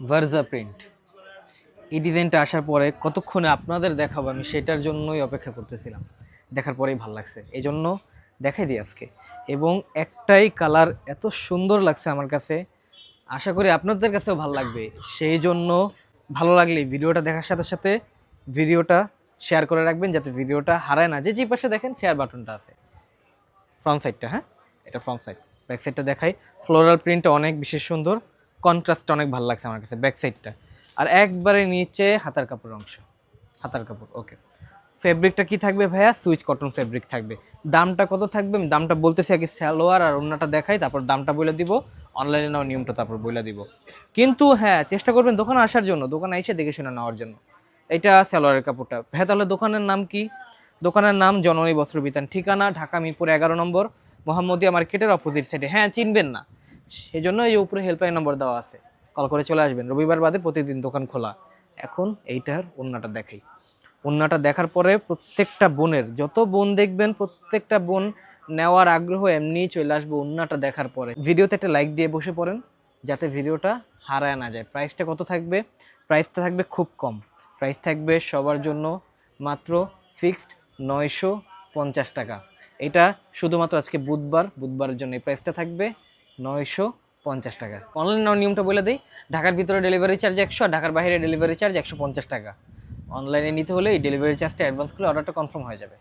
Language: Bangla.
ভার্জা প্রিন্ট এই ডিজাইনটা আসার পরে কতক্ষণে আপনাদের দেখাবো আমি সেটার জন্যই অপেক্ষা করতেছিলাম। দেখার পরেই ভালো লাগছে। এই জন্য দেখাই দিই আজকে। এবং একটাই কালার এত সুন্দর লাগছে আমার কাছে। আশা করি আপনাদের কাছেও ভালো লাগবে। সেই জন্য ভালো লাগলে ভিডিওটা দেখার সাথে সাথে ভিডিওটা শেয়ার করে রাখবেন যাতে ভিডিওটা হারায় না। যে যে পাশে দেখেন শেয়ার বাটনটা আছে। ফ্রন্ট সাইডটা হ্যাঁ? এটা ফ্রন্ট সাইড ব্যাক সাইডটা দেখাই। ফ্লোরাল প্রিন্টটা অনেক বেশি সুন্দর। কন্ট্রাস্টটা অনেক ভালো লাগছে আমার কাছে ব্যাক সাইডটা আর একবারে নিচে হাতার কাপড় অংশ, হাতার কাপড় ওকে ফেব্রিকটা কি থাকবে ভাইয়া? সুইচ কটন ফেব্রিক থাকবে। দামটা কত থাকবে? আমি দামটা বলতেছি আগে সালোয়ার আর অন্যটা দেখাই, তারপর দামটা বলে দিব। অনলাইনে নেওয়ার নিয়মটা তারপর বলে দিব। কিন্তু হ্যাঁ চেষ্টা করবেন দোকানে আসার জন্য, দোকানে এসে দেখে শুনে নেওয়ার জন্য। এটা সালোয়ারের কাপড়টা। ভাইয়া, তাহলে দোকানের নাম কি? দোকানের নাম জননী বস্ত্র বিতান ঠিকানা ঢাকা মিরপুর এগারো নম্বর, মোহাম্মদিয়া মার্কেটের অপোজিট সাইডে হ্যাঁ চিনবেন না। সেই জন্য এই উপরে হেল্পলাইন নম্বর দেওয়া আছে। কল করে চলে আসবেন। রবিবার বাদে প্রতিদিন দোকান খোলা। এখন এইটার ওন্নাটা দেখাই। ওন্নাটা দেখার পরে প্রত্যেকটা বোনের, যত বোন দেখবেন, প্রত্যেকটা বোন নেওয়ার আগ্রহ এমনিই চলে আসবে ওন্নাটা দেখার পরে। ভিডিওতে একটা লাইক দিয়ে বসে পড়েন, যাতে ভিডিওটা হারায় না যায়। প্রাইসটা কত থাকবে? প্রাইসটা থাকবে খুব কম। প্রাইস থাকবে সবার জন্য মাত্র ফিক্সড নয়শো পঞ্চাশ টাকা। এটা শুধুমাত্র আজকে বুধবার। বুধবারের জন্য এই প্রাইসটা থাকবে। নয়শো পঞ্চাশ টাকা। অনলাইন নিয়মটা বলে দিই, ঢাকার ভিতরে ডেলিভারি চার্জ একশো আর ঢাকার বাইরে ডেলিভারি চার্জ একশো পঞ্চাশ টাকা। অনলাইনে নিতে হলে এই ডেলিভারি চার্জটা অ্যাডভান্স করলে অর্ডারটা কনফার্ম হয়ে যাবে।